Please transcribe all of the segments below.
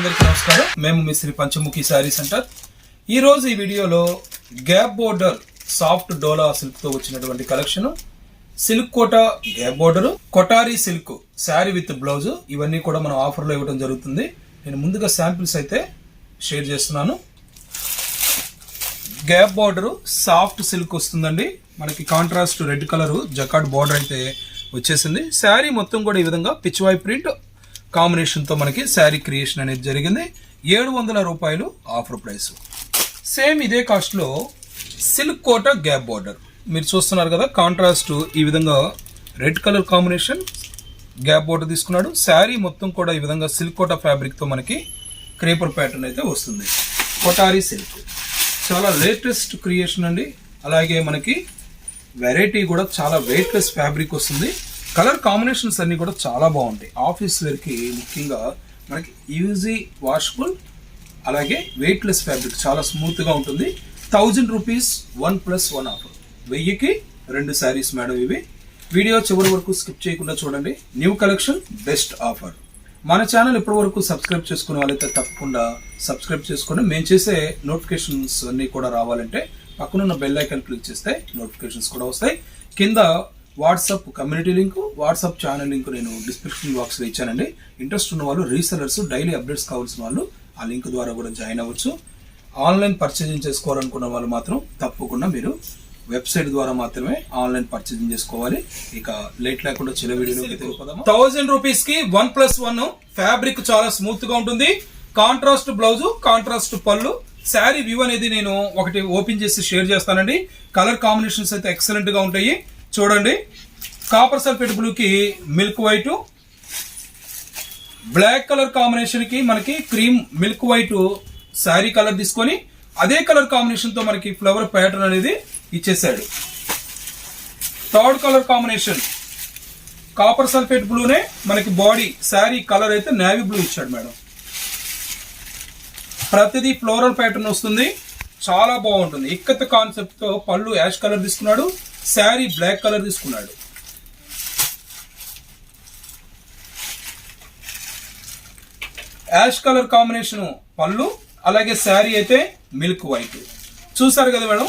అందరికీ నమస్కారం. మేము మీ శ్రీ పంచముఖి శారీ సెంటర్. ఈరోజు ఈ వీడియోలో గ్యాప్ బోర్డర్ సాఫ్ట్ డోలా సిల్క్తో వచ్చినటువంటి collection. Silk Kota gap border Kothari silk sari with blouse ఇవన్నీ కూడా మనం ఆఫర్లో ఇవ్వడం జరుగుతుంది. నేను ముందుగా శాంపిల్స్ అయితే షేర్ చేస్తున్నాను. గ్యాప్ బార్డర్ సాఫ్ట్ సిల్క్ వస్తుందండి. మనకి contrast red colour jacquard border అయితే వచ్చేసింది. శారీ మొత్తం కూడా ఈ విధంగా పిచ్వాయి ప్రింట్ కాంబినేషన్తో మనకి శారీ క్రియేషన్ అనేది జరిగింది. ఏడు వందల రూపాయలు ఆఫర్ ప్రైస్ సేమ్ ఇదే కాస్ట్లో సిల్క్ కోట గ్యాప్ బార్డర్ మీరు చూస్తున్నారు కదా కాంట్రాస్ట్ ఈ విధంగా red colour combination gap border తీసుకున్నాడు. శారీ మొత్తం కూడా ఈ విధంగా సిల్క్ కోట ఫ్యాబ్రిక్తో మనకి క్రేపర్ ప్యాటర్న్ అయితే వస్తుంది. కొటారీ సిల్క్ చాలా లేటెస్ట్ క్రియేషన్ అండి. అలాగే మనకి వెరైటీ కూడా చాలా వెయిట్లెస్ ఫ్యాబ్రిక్ వస్తుంది. కలర్ కాంబినేషన్స్ అన్ని కూడా చాలా బాగుంటాయి. ఆఫీస్ వేర్కి ముఖ్యంగా మనకి ఈజీ వాషబుల్ అలాగే వెయిట్లెస్ ఫ్యాబ్రిక్ చాలా స్మూత్గా ఉంటుంది. Thousand rupees one plus one offer వెయ్యికి రెండు శారీస్ మేడం ఇవి. వీడియో చివరి వరకు స్కిప్ చేయకుండా చూడండి. న్యూ కలెక్షన్ బెస్ట్ ఆఫర్ మన ఛానల్ ఇప్పటి వరకు సబ్స్క్రైబ్ చేసుకునే వాళ్ళైతే తప్పకుండా సబ్స్క్రైబ్ చేసుకోండి. మేము చేసే నోటిఫికేషన్స్ అన్ని కూడా రావాలంటే పక్కనున్న బెల్ ఐకాన్ క్లిక్ చేస్తే నోటిఫికేషన్స్ కూడా వస్తాయి. కింద WhatsApp community link WhatsApp channel link నేను డిస్క్రిప్షన్ బాక్స్లో ఇచ్చానండి. ఇంట్రెస్ట్ ఉన్న వాళ్ళు రీసెలర్స్ డైలీ అప్డేట్స్ కావాల్సిన వాళ్ళు ఆ లింక్ ద్వారా కూడా జాయిన్ అవ్వచ్చు. ఆన్లైన్ పర్చేజింగ్ చేసుకోవాలనుకున్న వాళ్ళు మాత్రం తప్పకుండా మీరు వెబ్సైట్ ద్వారా మాత్రమే ఆన్లైన్ పర్చేజింగ్ చేసుకోవాలి. ఇక లేట్ లేకుండా చిన్న వీడియో థౌజండ్ రూపీస్కి వన్ ప్లస్ వన్ ఫ్యాబ్రిక్ చాలా స్మూత్గా ఉంటుంది. కాంట్రాస్ట్ బ్లౌజ్ కాంట్రాస్ట్ పళ్ళు శారీ వ్యూ అనేది నేను ఒకటి ఓపెన్ చేసి షేర్ చేస్తానండి. కలర్ కాంబినేషన్స్ అయితే ఎక్సలెంట్గా ఉంటాయి. చూడండి. కాపర్ సల్ఫేట్ బ్లూకి మిల్క్ వైటు. బ్లాక్ కలర్ కాంబినేషన్కి మనకి cream milk white sari colour తీసుకొని అదే కలర్ కాంబినేషన్తో మనకి ఫ్లవర్ ప్యాటర్న్ అనేది ఇచ్చేసాడు third colour combination. Copper sulphate బ్లూనే మనకి బాడీ శారీ కలర్ అయితే నేవీ బ్లూ ఇచ్చాడు మేడం. ప్రతిదీ ఫ్లోరల్ ప్యాటర్న్ వస్తుంది. చాలా బాగుంటుంది. ఇక్కత్ కాన్సెప్ట్తో పళ్ళు యాష్ కలర్ తీసుకున్నాడు. శారీ బ్లాక్ కలర్ తీసుకున్నాడు. యాష్ కలర్ కాంబినేషన్ పళ్ళు అలాగే శారీ అయితే మిల్క్ వైట్. చూసారు కదా మేడం?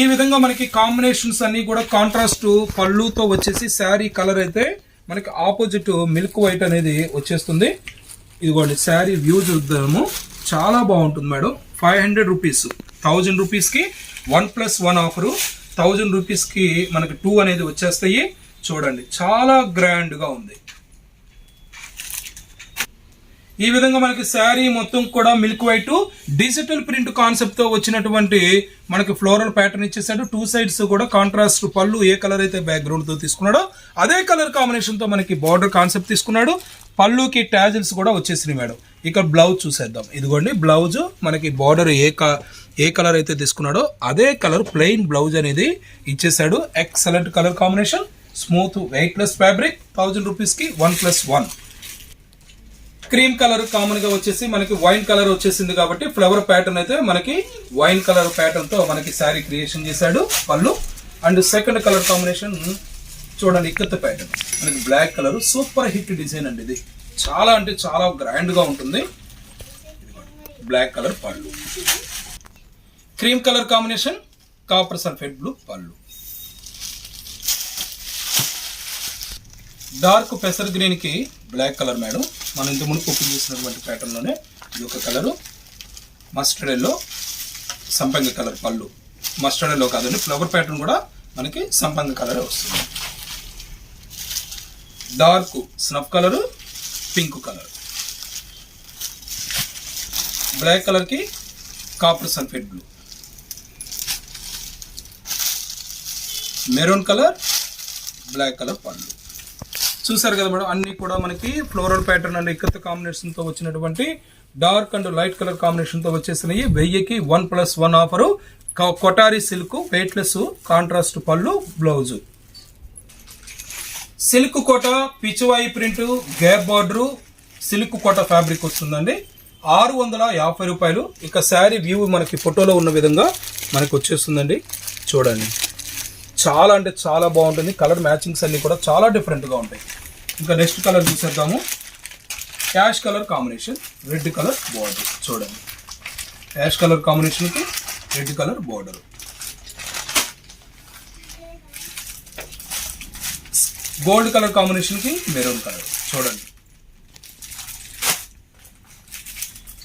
ఈ విధంగా మనకి కాంబినేషన్స్ అన్ని కూడా కాంట్రాస్ట్ పళ్ళుతో వచ్చేసి శారీ కలర్ అయితే మనకి ఆపోజిట్ మిల్క్ వైట్ అనేది వచ్చేస్తుంది. ఇదిగోండి శారీ వ్యూ చూద్దాము. చాలా బాగుంటుంది madam. Five hundred rupees. Thousand రూపీస్కి one plus one offer. Thousand రూపీస్కి మనకి టూ అనేది వచ్చేస్తాయి. చూడండి చాలా గ్రాండ్గా ఉంది. ఈ విధంగా మనకి శారీ మొత్తం కూడా మిల్క్ వైట్ డిజిటల్ ప్రింట్ కాన్సెప్ట్తో వచ్చినటువంటి మనకి ఫ్లోరల్ ప్యాటర్న్ ఇచ్చేసాడు. టూ సైడ్స్ కూడా కాంట్రాస్ట్ పళ్ళు ఏ కలర్ అయితే బ్యాక్గ్రౌండ్తో తీసుకున్నాడో అదే కలర్ కాంబినేషన్తో మనకి బార్డర్ కాన్సెప్ట్ తీసుకున్నాడు. పళ్ళుకి ట్యాజిల్స్ కూడా వచ్చేసినాయి మేడం. ఇక్కడ బ్లౌజ్ చూసేద్దాం. ఇదిగోండి బ్లౌజ్ మనకి బార్డర్ ఏ ఏ కలర్ అయితే తీసుకున్నాడో అదే కలర్ ప్లెయిన్ బ్లౌజ్ అనేది ఇచ్చేసాడు. Excellent colour combination smooth weightless fabric thousand రూపీస్కి one plus one cream colour కామన్గా వచ్చేసి మనకి వైన్ కలర్ వచ్చేసింది కాబట్టి ఫ్లవర్ ప్యాటర్న్ అయితే మనకి వైన్ కలర్ ప్యాటర్న్తో మనకి శారీ క్రియేషన్ చేశాడు పళ్ళు. అండ్ సెకండ్ కలర్ కాంబినేషన్ చూడండి ఇక్కత్త ప్యాటర్న్ మనకి black colour super hit design అండి ఇది. చాలా అంటే చాలా గ్రాండ్గా ఉంటుంది. బ్లాక్ కలర్ పళ్ళు. Cream colour combination copper sulphate blue పళ్ళు. డార్క్ పెసర్ గ్రీన్కి బ్లాక్ కలర్ మేడం. మనం ఇంత ముందు కుకింగ్ చేసినటువంటి ప్యాటర్న్లోనే ఇది ఒక కలరు మస్టర్డ్ ఎల్లో కలర్ పళ్ళు. మస్టర్డ్ ఎల్లో కాదండి ఫ్లవర్ ప్యాటర్న్ కూడా మనకి సంపంగి కలర్ వస్తుంది. Dark snuff colour pink colour. Black కలర్కి copper sulphate blue. Maroon colour black colour పళ్ళు చూసారు కదా మేడం అన్ని కూడా మనకి ఫ్లోరల్ ప్యాటర్న్ అండ్ ఇక్కత కాంబినేషన్తో వచ్చినటువంటి డార్క్ అండ్ లైట్ కలర్ కాంబినేషన్తో వచ్చేసినాయి. వెయ్యికి వన్ ప్లస్ వన్ ఆఫరు. కొటారీ సిల్క్ వెయిట్లెస్ కాంట్రాస్ట్ పళ్ళు blouse. Silk Kota pichwai print gap border silk Kota fabric వస్తుందండి. ఆరు వందల యాభై రూపాయలు. ఇక శారీ వ్యూ మనకి ఫోటోలో ఉన్న విధంగా మనకు వచ్చేస్తుందండి. చూడండి. చాలా అంటే చాలా బాగుంటుంది. కలర్ మ్యాచింగ్స్ అన్నీ కూడా చాలా డిఫరెంట్గా ఉంటాయి. ఇంకా నెక్స్ట్ కలర్ చూసేద్దాము. Ash colour combination red colour border. చూడండి. యాష్ కలర్ కాంబినేషన్కి red colour border. Gold colour కాంబినేషన్కి మెరూన్ కలర్. చూడండి.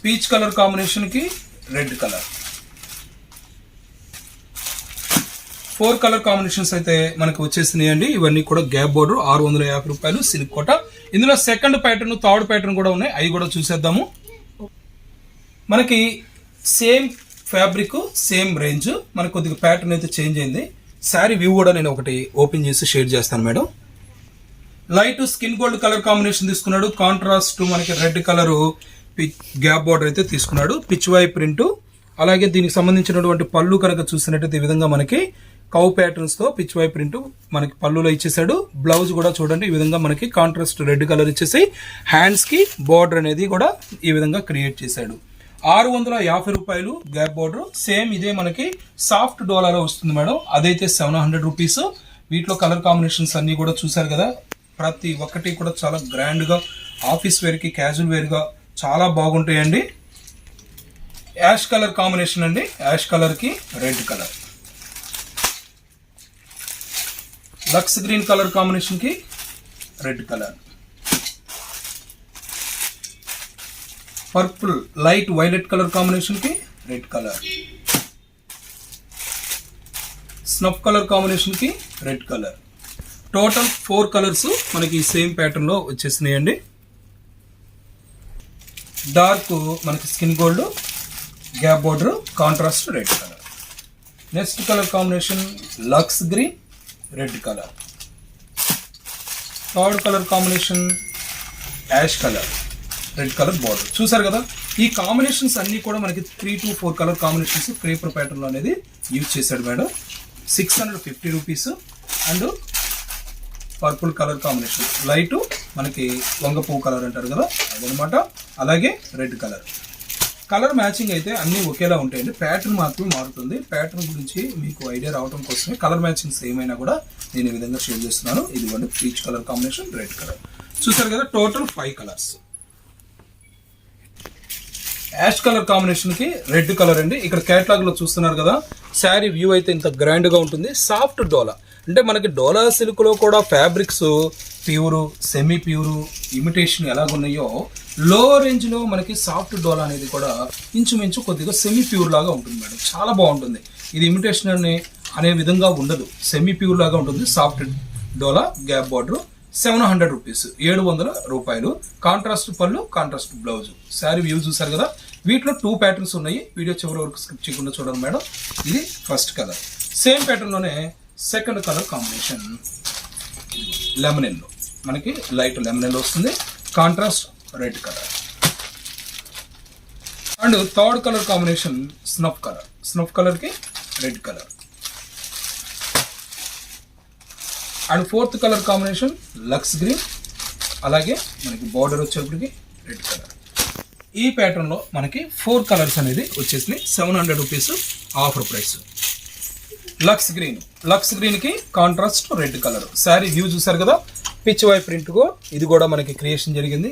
పీచ్ కలర్ కాంబినేషన్కి red colour. Four colour combinations అయితే మనకు వచ్చేసినాయండి. ఇవన్నీ కూడా గ్యాప్ బోర్డర్ ఆరు వందల యాభై రూపాయలు సిల్క్ కోట. ఇందులో సెకండ్ ప్యాటర్న్ థర్డ్ ప్యాటర్న్ కూడా ఉన్నాయి. అవి కూడా చూసేద్దాము. మనకి సేమ్ ఫ్యాబ్రిక్ సేమ్ రేంజ్. మనకు కొద్దిగా ప్యాటర్న్ అయితే చేంజ్ అయింది. శారీ వ్యూ కూడా నేను ఒకటి ఓపెన్ చేసి షేర్ చేస్తాను madam. Light skin gold colour combination తీసుకున్నాడు. కాంట్రాస్ట్ మనకి రెడ్ కలర్ గ్యాప్ బార్డర్ అయితే తీసుకున్నాడు. Pichwai print. అలాగే దీనికి సంబంధించినటువంటి పళ్ళు కనుక చూసినట్టయితే ఈ విధంగా మనకి కౌ ప్యాటర్న్స్తో పిచ్ వై ప్రింట్ మనకి పళ్ళులో ఇచ్చేసాడు బ్లౌజ్ కూడా చూడండి. ఈ విధంగా మనకి కాంట్రాస్ట్ రెడ్ కలర్ ఇచ్చేసి హ్యాండ్స్కి బార్డర్ అనేది కూడా ఈ విధంగా క్రియేట్ చేశాడు. ఆరు వందల యాభై రూపాయలు గ్యాప్ బార్డర్. సేమ్ ఇదే మనకి సాఫ్ట్ డోలాలో వస్తుంది మేడం. అదైతే సెవెన్ హండ్రెడ్ రూపీస్. వీటిలో కలర్ కాంబినేషన్స్ అన్ని కూడా చూసారు కదా. ప్రతి ఒక్కటి కూడా చాలా గ్రాండ్గా ఆఫీస్ వేర్కి క్యాజువల్ వేర్గా చాలా బాగుంటాయండి. యాష్ కలర్ కాంబినేషన్ అండి. యాష్ కలర్కి red colour lux green colour కాంబినేషన్కి red colour purple light violet colour కాంబినేషన్కి రెడ్ కలర్ స్నఫ్ కలర్ కాంబినేషన్కి red colour total four colours మనకి సేమ్ ప్యాటర్న్లో వచ్చేసినాయండి. డార్క్ మనకి skin gold gap border contrast red colour next colour combination lux green red colour third colour combination ash colour red colour border చూసారు కదా? ఈ combinations అన్నీ కూడా మనకి three to four colour combinations creeper ప్యాటర్న్లో అనేది యూజ్ చేశాడు madam. Six hundred fifty rupees and purple colour combination. Light మనకి వంగ పువ్వు కలర్ అంటారు కదా అదనమాట. అలాగే రెడ్ కలర్. కలర్ మ్యాచింగ్ అయితే అన్నీ ఒకేలా ఉంటాయండి. ప్యాటర్న్ మాత్రం మారుతుంది. ప్యాటర్న్ గురించి మీకు ఐడియా రావడం కోసమే కలర్ మ్యాచింగ్స్ ఏమైనా కూడా నేను ఈ విధంగా షేర్ చేస్తున్నాను. ఇదిగోండి peach colour combination red colour. చూసారు కదా total five colours. Ash colour కాంబినేషన్కి రెడ్ కలర్ అండి. ఇక్కడ కేటలాగ్లో చూస్తున్నారు కదా శారీ వ్యూ అయితే ఇంత గ్రాండ్గా ఉంటుంది. సాఫ్ట్ డోలా. అంటే మనకి డోలా సిల్క్లో కూడా fabrics pure semi pure imitation ఎలాగున్నాయో low రేంజ్లో మనకి సాఫ్ట్ డోలా అనేది కూడా ఇంచుమించు కొద్దిగా సెమీ ప్యూర్ లాగా ఉంటుంది మేడం. చాలా బాగుంటుంది. ఇది ఇమిటేషన్ అనే అనే విధంగా ఉండదు. సెమీ ప్యూర్ లాగా ఉంటుంది. Soft dola gap border seven hundred rupees ఏడు వందల రూపాయలు. కాంట్రాస్ట్ పళ్ళు కాంట్రాస్ట్ బ్లౌజ్ శారీ వ్యూ చూసారు కదా? వీటిలో టూ ప్యాటర్న్స్ ఉన్నాయి. వీడియో చివరి వరకు స్క్రిప్ట్ చేయకుండా చూడండి మేడం. ఇది first colour same ప్యాటర్న్లోనే second colour combination. Lemon yellow మనకి లైట్ లెమన్ ఎల్లో వస్తుంది. Contrast red colour. And third colour combination snuff colour. Snuff కలర్కి red colour. And fourth colour combination lux green. అలాగే మనకి border వచ్చేప్పటికి red colour. ఈ ప్యాటర్న్లో మనకి four colours అనేది వచ్చేసినాయి. Seven hundred rupees offer price. Lux green. Lux గ్రీన్కి contrast red colour. Sari view చూసారు కదా? పిచ్ వై ప్రింట్ కో ఇది కూడా మనకి క్రియేషన్ జరిగింది.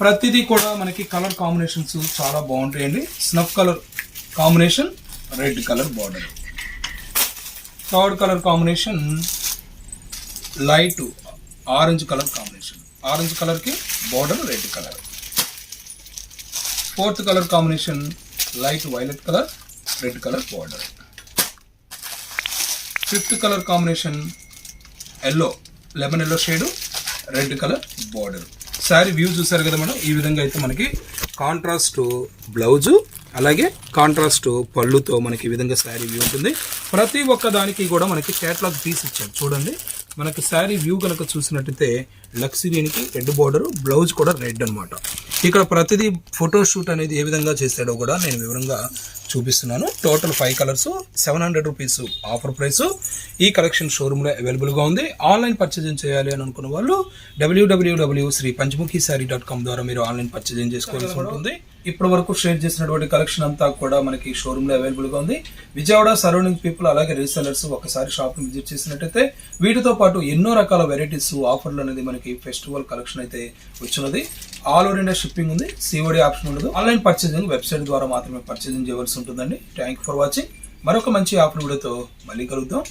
ప్రతిదీ కూడా మనకి కలర్ కాంబినేషన్స్ చాలా బాగుంటాయండి. Snuff colour combination red colour border third colour combination light orange colour combination orange కలర్కి border red colour fourth colour combination light violet colour red colour border fifth colour combination yellow lemon yellow shade red colour border. Sari view చూసారు కదా madam? ఈ విధంగా అయితే మనకి contrast blouse అలాగే contrast పళ్ళుతో మనకి ఈ విధంగా శారీ వ్యూ ఉంటుంది. ప్రతి ఒక్క దానికి కూడా మనకి కేటలాగ్ పీస్ ఇచ్చారు. చూడండి మనకి శారీ వ్యూ కనుక చూసినట్టయితే లక్సరీనికి రెడ్ బార్డర్ బ్లౌజ్ కూడా రెడ్ అన్నమాట. ఇక్కడ ప్రతిదీ ఫోటో షూట్ అనేది ఏ విధంగా చేశాడో కూడా నేను వివరంగా చూపిస్తున్నాను. Total five colours seven hundred rupees offer price ఈ కలెక్షన్ షోరూంలో అవైలబుల్గా ఉంది. ఆన్లైన్ పర్చేజింగ్ చేయాలి అని అనుకున్న వాళ్ళు WWW Shri Panchamukhi sari dot com ద్వారా మీరు ఆన్లైన్ పర్చేజింగ్ చేసుకోవాల్సి ఉంటుంది. ఇప్పటి వరకు షేర్ చేసినటువంటి కలెక్షన్ అంతా కూడా మనకి షోరూమ్లో అవైలబుల్గా ఉంది. విజయవాడ సరౌండింగ్ పీపుల్ అలాగే రీసెలర్స్ ఒకసారి షాప్ విజిట్ చేసినట్టయితే వీటితో పాటు ఎన్నో రకాల వెరైటీస్ ఆఫర్లు అనేది మనకి ఫెస్టివల్ కలెక్షన్ అయితే వచ్చినది. ఆల్ ఓవర్ ఇండియా షిప్పింగ్ ఉంది. సిఓడి ఆప్షన్ ఉండదు. ఆన్లైన్ పర్చేసింగ్ వెబ్సైట్ ద్వారా మాత్రమే పర్చేసింగ్ చేయవలసి ఉంటుందండి. థ్యాంక్ ఫర్ వాచింగ్ మరొక మంచి ఆఫర్ వీడియోతో మళ్ళీ కలుగుతాం